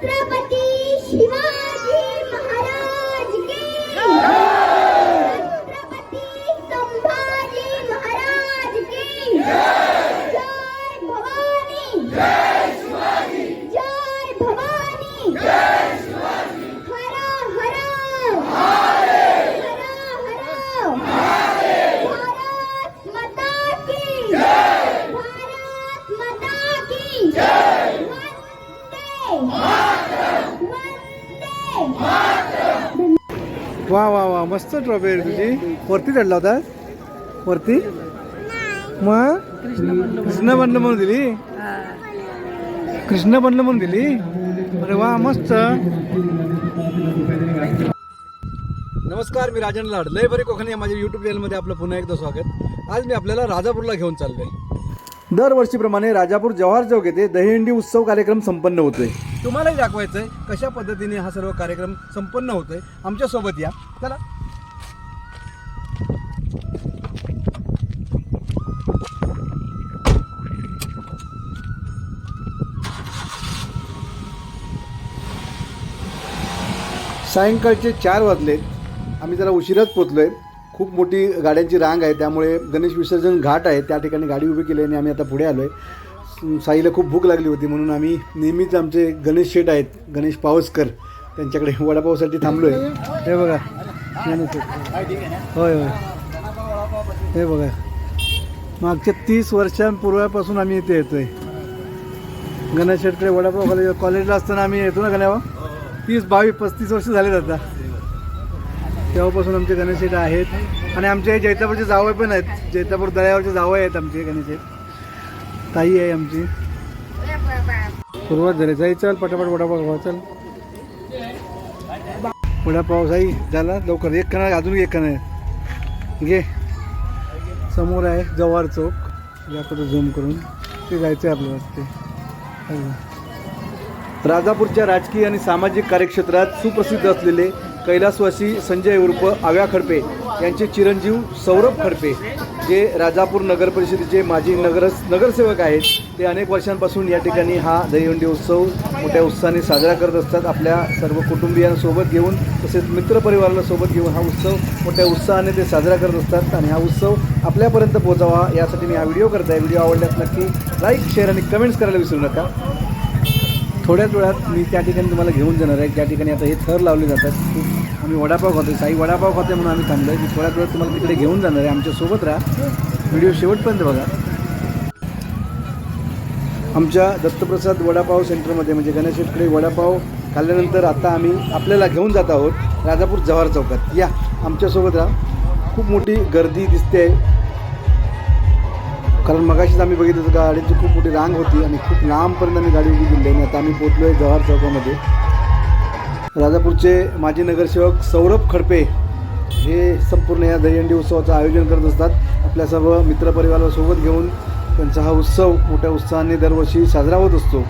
ಛತ್ರಪತಿ वा वा वा. मस्त स्ट्रॉबेरी तुझी. वरती चढला होता? वरती? मग? कृष्ण बनलं म्हणून दिली? कृष्ण बनलं म्हणून दिली? अरे वा मस्त. नमस्कार मी राजन लाड. लय बरे कोकणी माझ्या युट्यूब चॅनलमध्ये आपलं पुन्हा एकदा स्वागत. आज मी आपल्याला राजापूरला घेऊन चाललोय. दरवर्षीप्रमाणे राजापूर जवाहर चौक येथे दहीहंडी उत्सव कार्यक्रम संपन्न होतोय. तुम्हालाही दाखवायचंय कशा पद्धतीने हा सर्व कार्यक्रम संपन्न होतोय? आमच्यासोबत या. चला. सायंकाळचे चार वाजलेत. आम्ही जरा उशिराच पोचलोय खूप मोठी गाड्यांची रांग आहे त्यामुळे गणेश विसर्जन घाट आहे त्या ठिकाणी गाडी उभी केली आणि आम्ही आता पुढे आलो आहे साईला खूप भूक लागली होती म्हणून आम्ही नेहमीच आमचे गणेश शेठ आहेत गणेश पावसकर त्यांच्याकडे वडापावसाठी थांबलो आहे हे बघा. होय होय. हे बघा. मागच्या तीस वर्षांपूर्वापासून आम्ही इथे येतोय. गणेश शेठकडे वडापाव कॉलेज कॉलेजला असताना आम्ही येतो ना गण्यावा तीस बावीस पस्तीस वर्ष झाले आता. तेव्हापासून आमचे गणेश शेठ आहेत. आणि आमचे जैतापूरचे जावळ पण आहेत. जैतापूर दळ्यावरचे जावळ आहेत आमचे गणेश शेठ ताई आहे आमची. सुरुवात झाली. जाई चल पटापट वडापाव खावा चल. वडापाव जाई झाला. लवकर. एक कणा अजून एक कणा आहे. घे. समोर आहे जव्हार चौक. याकडे झूम करून. ते जायचं आहे आपल्याला ते. राजापूरच्या राजकीय आणि सामाजिक कार्यक्षेत्रात सुप्रसिद्ध असलेले कैलासवासी संजय उर्फ आव्या खडपे यांचे चिरंजीव सौरभ खडपे जे राजापूर नगर परिषदेचे माजी नगर नगरसेवक आहेत ते अनेक वर्षांपासून या ठिकाणी हा दहीहंडी उत्सव मोठ्या उत्साहाने साजरा करत असतात. आपल्या सर्व कुटुंबियांसोबत घेऊन तसेच मित्रपरिवाराला सोबत घेऊन हा उत्सव मोठ्या उत्साहाने ते साजरा करत असतात. आणि हा उत्सव आपल्यापर्यंत पोहोचावा यासाठी मी हा व्हिडिओ करत आहे. व्हिडिओ आवडल्यास नक्की लाईक शेअर आणि कमेंट्स करायला विसरू नका. थोड्याच वेळात मी त्या ठिकाणी तुम्हाला घेऊन जाणार आहे. त्या ठिकाणी आता हे थर लावले जातात खूप आम्ही वडापाव खातो साई वडापाव खाते म्हणून आम्ही थांबलो आहे मी थोड्याच वेळ तुम्हाला तिकडे घेऊन जाणार आहे. आमच्यासोबत राहा. व्हिडिओ शेवटपर्यंत बघा. आमच्या दत्तप्रसाद वडापाव सेंटरमध्ये म्हणजे गणेशकडे वडापाव खाल्ल्यानंतर आता आम्ही आपल्याला घेऊन जात आहोत राजापूर जव्हार चौकात. या आमच्यासोबत राहा. खूप मोठी गर्दी दिसते. आहे कारण मगाशीच आम्ही बघितलं होतं गाडीची खूप मोठी रांग होती आणि खूप लांबपर्यंत आम्ही गाडी उभी दिली आणि आता आम्ही पोचलो आहे जव्हार चौकामध्ये. राजापूरचे माजी नगरसेवक सौरभ खडपे हे संपूर्ण या दहीहंडी उत्सवाचं आयोजन करत असतात. आपल्या सर्व मित्रपरिवाराला सोबत घेऊन त्यांचा हा उत्सव मोठ्या उत्साहाने दरवर्षी साजरा होत असतो.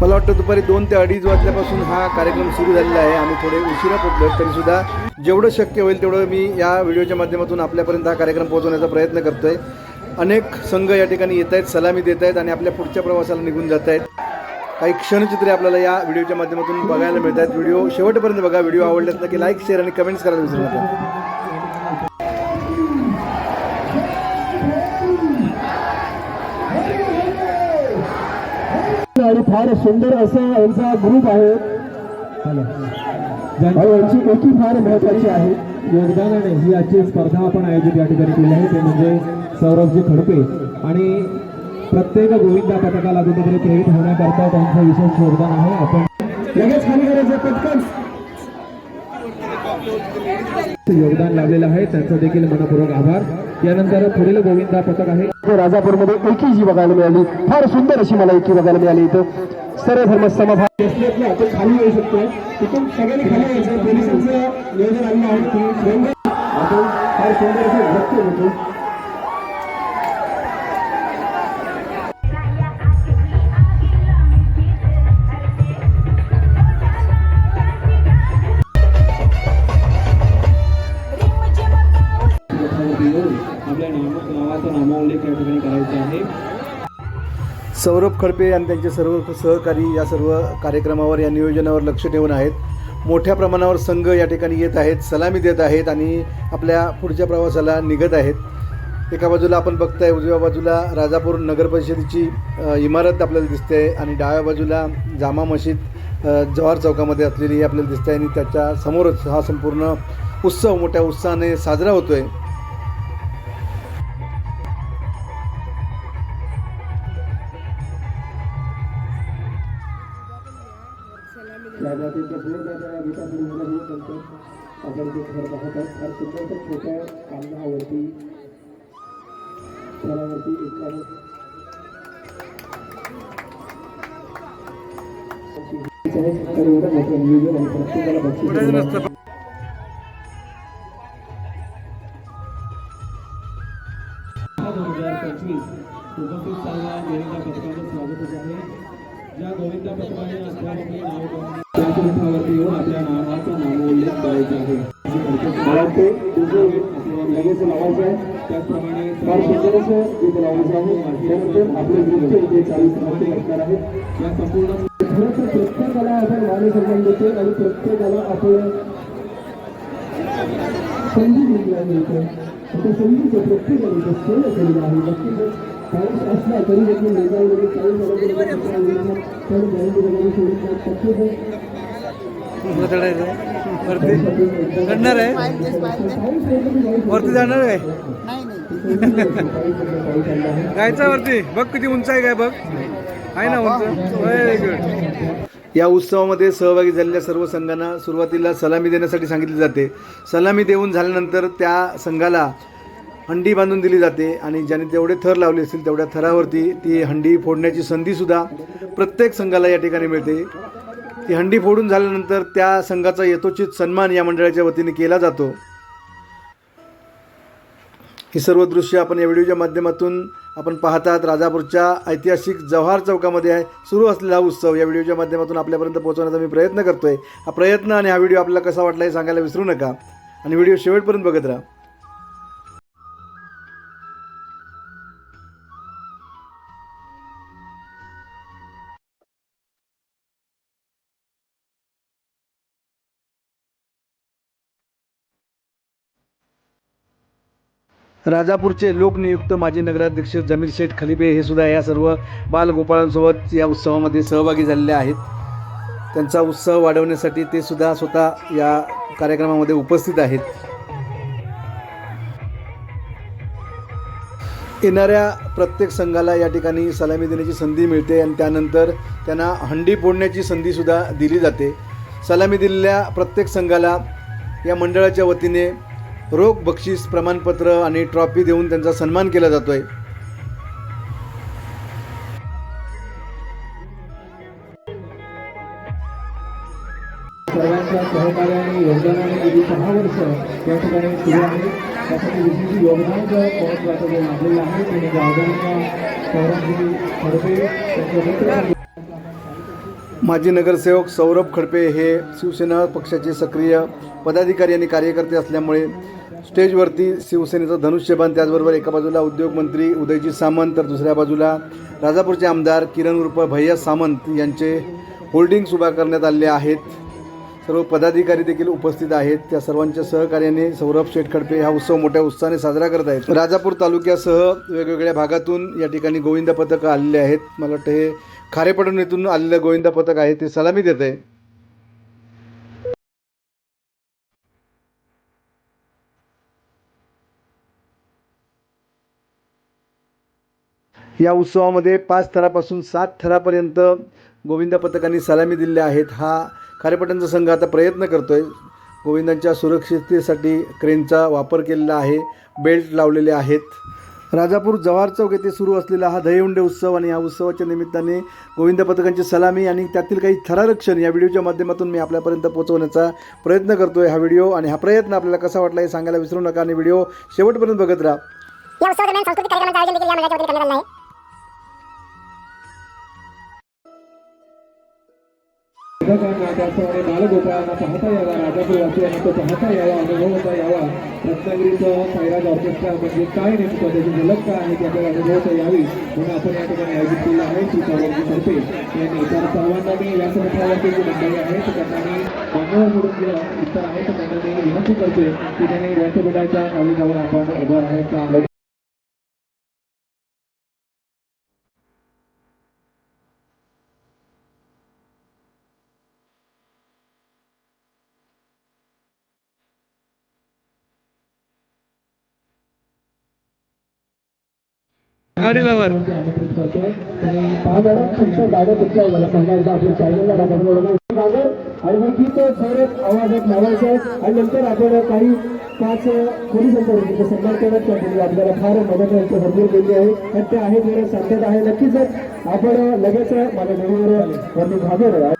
मला वाटतं दुपारी दोन ते अडीच वाजल्यापासून हा कार्यक्रम सुरू झालेला आहे. आम्ही थोडे उशिरा पोचलो तरीसुद्धा जेवढं शक्य होईल तेवढं मी या व्हिडिओच्या माध्यमातून आपल्यापर्यंत हा कार्यक्रम पोहोचवण्याचा प्रयत्न करतो आहे अनेक संघ या ठिकाणी येत आहेत सलामी देत आहेत आणि आपल्या पुढच्या प्रवासाला निघून जात आहेत. काही क्षणचित्रे आपल्याला या व्हिडिओच्या माध्यमातून बघायला मिळत आहेत व्हिडिओ शेवटपर्यंत बघा. व्हिडिओ आवडल्यास नक्की लाईक शेअर आणि कमेंट्स करायला विसरू नका. आणि फार सुंदर असा यांचा ग्रुप आहे. यांची एकी फार महत्वाची आहे. योगदानाने ही आजची स्पर्धा आपण आयोजित या ठिकाणी केली आहे. ते म्हणजे सौरभजी खडपे. आणि प्रत्येक गोविंदा पथकाला कुठेतरी प्रेरित होण्याकरता त्यांचं विशेष योगदान आहे. आपण लगेच खाली करायचं पटकन. योगदान लावलेलं आहे. त्यांचं देखील मनपूर्वक आभार. यानंतर पुढील गोविंदा पथक आहे. राजापूरमध्ये एकी जी बघायला मिळाली. फार सुंदर अशी मला एकी बघायला मिळाली इथं. सर्व धर्म समभाग. आपण खाली येऊ शकतो तिथून सगळ्यांनी खाली यायचं पोलिसांचं नियोजन आलेलं आहे. की रंग- आपण फार सुंदर असे नृत्य होतो. नावाचा नामोल्लेख या ठिकाणी करायचा आहे. सौरभ खडपे आणि त्यांचे सर्व सहकारी या सर्व कार्यक्रमावर या नियोजनावर लक्ष ठेवून आहेत. मोठ्या प्रमाणावर संघ या ठिकाणी येत आहेत सलामी देत आहेत आणि आपल्या पुढच्या प्रवासाला निघत आहेत. एका बाजूला आपण बघताय उजव्या बाजूला राजापूर नगर परिषदेची इमारत आपल्याला दिसते आणि डाव्या बाजूला जामा मशीद जवाहर चौकामध्ये असलेली ही आपल्याला दिसते आणि त्याच्या समोरच हा संपूर्ण उत्सव मोठ्या उत्साहाने साजरा होतो आहे प्रत्येकाला दोन हजार पंचवीस उपस्थित गोविंदा पथकाचं आहे ज्या गोविंदा पथकाने नाव येऊन आपल्या नावाचा नामोल्लेख करायचा आहे लगेच लावायचं आहे त्याचप्रमाणे फार सुंदर असं गीत लावायचं आहे त्यानंतर आपले नृत्य इथे चाळीस नृत्य असणार आहे या संपूर्ण खरं तर प्रत्येकाला आपण माने सन्मान देतो आणि प्रत्येकाला आपण संधी आहे इथे. आता संधीचं प्रत्येकाने सोय केलेलं आहे. नक्कीच पाऊस असला तरी देखील मेघावमध्ये पाऊस सोडून नक्कीच वरती चढणार आहे. वरती जाणार आहे. जायचं वरती. बघ किती उंच आहे काय बघ. आहे ना व्हेरी गुड या उत्सवामध्ये सहभागी झालेल्या सर्व संघांना सुरुवातीला सलामी देण्यासाठी सांगितले जाते. सलामी देऊन झाल्यानंतर त्या संघाला हंडी बांधून दिली जाते आणि ज्याने तेवढे थर लावले असतील तेवढ्या थरावरती ती हंडी फोडण्याची संधीसुद्धा प्रत्येक संघाला या ठिकाणी मिळते. ती हंडी फोडून झाल्यानंतर त्या संघाचा यथोचित सन्मान या मंडळाच्या वतीने केला जातो. ही सर्व दृश्य आपण या व्हिडिओच्या माध्यमातून आपण पाहतात राजापूरच्या ऐतिहासिक जव्हार चौकामध्ये आहे. सुरू असलेला हा उत्सव या व्हिडिओच्या माध्यमातून आपल्यापर्यंत पोहोचवण्याचा मी प्रयत्न करतोय. हा प्रयत्न आणि हा व्हिडिओ आपल्याला कसा वाटला हे सांगायला विसरू नका. आणि व्हिडिओ शेवटपर्यंत बघत राहा. राजापूरचे लोकनियुक्त माजी नगराध्यक्ष जमीर शेठ खलिबे हे सुद्धा या सर्व बालगोपाळांसोबत या उत्सवामध्ये सहभागी झालेले आहेत. त्यांचा उत्सव वाढवण्यासाठी ते सुद्धा स्वतः या कार्यक्रमामध्ये उपस्थित आहेत. येणाऱ्या प्रत्येक संघाला या ठिकाणी सलामी देण्याची संधी मिळते आणि त्यानंतर त्यांना हंडी फोडण्याची संधीसुद्धा दिली जाते. सलामी दिलेल्या प्रत्येक संघाला या मंडळाच्या वतीने रोख बक्षीस प्रमाणपत्र आणि ट्रॉफी देऊन त्यांचा सन्मान केला जातो आहे सर्वांच्या सहकार्याने योगदानाने गेली सहा वर्ष या ठिकाणी सुरू आहे. त्यासाठी विशेष योगदान जर महत्वाचं जे लाभलेलं आहे माजी नगरसेवक सौरभ खडपे हे शिवसेना पक्षाचे सक्रिय पदाधिकारी आणि कार्यकर्ते असल्यामुळे स्टेजवरती शिवसेनेचं धनुष्यबाण त्याचबरोबर एका बाजूला उद्योगमंत्री उदयजी सामंत तर दुसऱ्या बाजूला राजापूरचे आमदार किरण उर्फ भैया सामंत यांचे होल्डिंग्स उभा करण्यात आले आहेत. सर्व पदाधिकारी देखील उपस्थित आहेत. त्या सर्वांच्या सहकार्याने सौरभ शेठ खडपे हा उत्सव मोठ्या उत्साहाने साजरा करत आहेत. राजापूर तालुक्यासह वेगवेगळ्या भागातून या ठिकाणी गोविंद पथकं आलेले आहेत. मला वाटतं हे खारेपटून येथून आलेलं गोविंदा पथक आहे ते सलामी देत आहे. या उत्सवामध्ये पाच थरापासून सात थरापर्यंत गोविंदा पथकांनी सलामी दिलेल्या आहेत. हा खारेपटणचा संघ आता प्रयत्न करतोय गोविंदांच्या सुरक्षिततेसाठी क्रेनचा वापर केलेला आहे बेल्ट लावलेले आहेत. राजापूर जवाहर चौक येथे सुरू असलेला हा दहीउंडे उत्सव आणि या उत्सवाच्या निमित्ताने गोविंद पथकांची सलामी आणि त्यातील काही थरारक्षण या व्हिडिओच्या माध्यमातून मी आपल्यापर्यंत पोहोचवण्याचा प्रयत्न करतोय हा व्हिडिओ आणि हा प्रयत्न आपल्याला कसा वाटला हे सांगायला विसरू नका आणि व्हिडिओ शेवटपर्यंत बघत राहा. साधकांना त्याचप्रमाणे बालगोपाळांना पाहता यावा राजापूरवासियांना तो पाहता यावा अनुभवता यावा. रत्नागिरीचं साईराज ऑर्केस्ट्रा म्हणजे काय नेमकं? त्याची झलक काय आहे? ती आपल्याला अनुभवता यावी म्हणून आपण या ठिकाणी आयोजित केलं आहे. श्री तर्फे यांनी तर सर्वांना मी व्यासपीठावरती जी मंडळी आहेत. त्यांना मी मान्यवर म्हणून जे इतर आहेत त्यांना मी विनंती करतोय की त्यांनी व्यासपीठाच्या खाली जाऊन आपण उभं राहायचं गाणं आणि मग गीत जोरात आवाजात लावायचं आहे आणि नंतर आपण काही पाच पोलीस पोलिसांचा सन्मान करत त्यासाठी आपल्याला फार मदत यांचं भरपूर केली आहे. आणि ते आहे जरा साध्यता आहे नक्कीच आपण लगेच मला नवीन वरती घाबरलो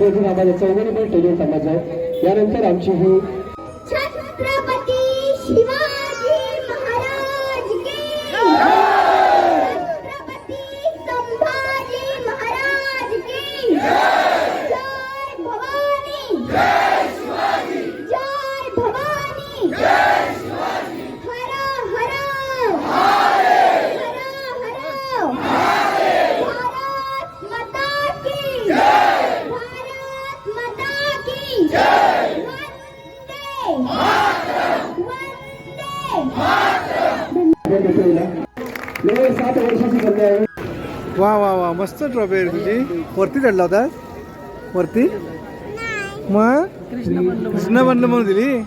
स्टेजवरती आम्हाला चौघांनी पण स्टेजवर समाज आहे यानंतर आमची ही मस्त ट्रॉफी आहे तुझी. वरती चढला होता? वरती? मग? कृष्ण बनलं म्हणून दिली?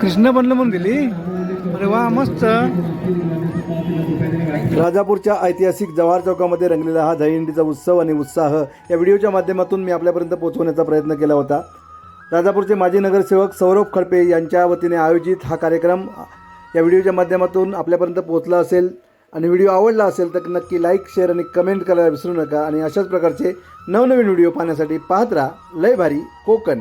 कृष्ण बनलं म्हणून दिली? अरे वा मस्त. राजापूरच्या ऐतिहासिक जवाहर चौकामध्ये रंगलेला हा दहीहंडीचा उत्सव आणि उत्साह या व्हिडिओच्या माध्यमातून मी आपल्यापर्यंत पोहोचवण्याचा प्रयत्न केला होता. राजापूरचे माजी नगरसेवक सौरभ खडपे यांच्या वतीने आयोजित हा कार्यक्रम या व्हिडिओच्या माध्यमातून आपल्यापर्यंत पोहोचला असेल. आणि व्हिडिओ आवडला असेल तर नक्की लाईक शेअर आणि कमेंट करायला विसरू नका. आणि अशाच प्रकारचे नवनवीन व्हिडिओ पाहण्यासाठी पाहत राहा. लय भारी कोकण.